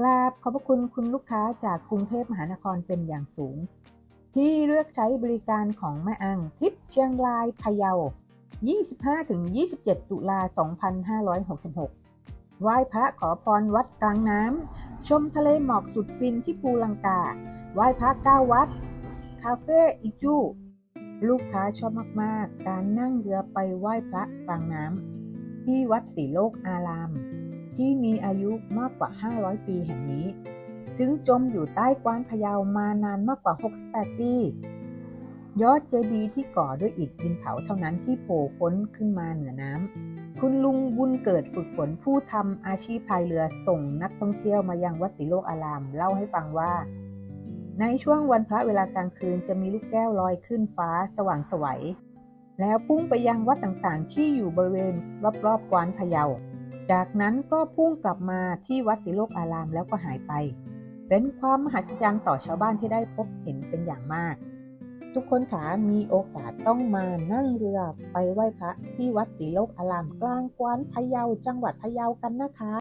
กราบขอบพระคุณคุณลูกค้าจากกรุงเทพมหานครเป็นอย่างสูง ที่เลือกใช้บริการของแม่อังทิปเชียงรายพะเยา 25-27 ตุลา 2566 ไหว้พระขอพรวัดกลางน้ำ ชมทะเลหมอกสุดฟินที่ภูลังกา ไหว้พระก้าวัด คาเฟ่อิจู ลูกค้าชอบมาก ๆ การนั่งเรือไปไหว้พระกลางน้ำที่วัดติโลกอาราม ที่มีอายุมากกว่า 500 ปีแห่งนี้ ซึ่งจมอยู่ใต้กวานพะเยามานานมากกว่า 68 ปี ยอดเจดีย์ที่ก่อด้วยอิฐดินเผาเท่านั้นที่โผล่พ้นขึ้นมาเหนือน้ำ คุณลุงบุญเกิดฝึกฝนผู้ทำอาชีพพายเรือส่งนักท่องเที่ยวมายังวัดติโลกอาราม เล่าให้ฟังว่า ในช่วงวันพระเวลากลางคืนจะมีลูกแก้วลอยขึ้นฟ้าสว่างสวัยแล้วพุ่งไปยังวัดต่างๆ ที่อยู่บริเวณรอบๆกวานพะเยา จากนั้นก็พุ่งกลับมาที่วัดติโลกอารามแล้วก็หายไป เป็นความมหัศจรรย์ต่อชาวบ้านที่ได้พบเห็นเป็นอย่างมาก ทุกคนขามีโอกาสต้องมานั่งเรือไปไหว้พระที่วัดติโลกอารามกลางกวานพะเยาจังหวัดพะเยากันนะคะ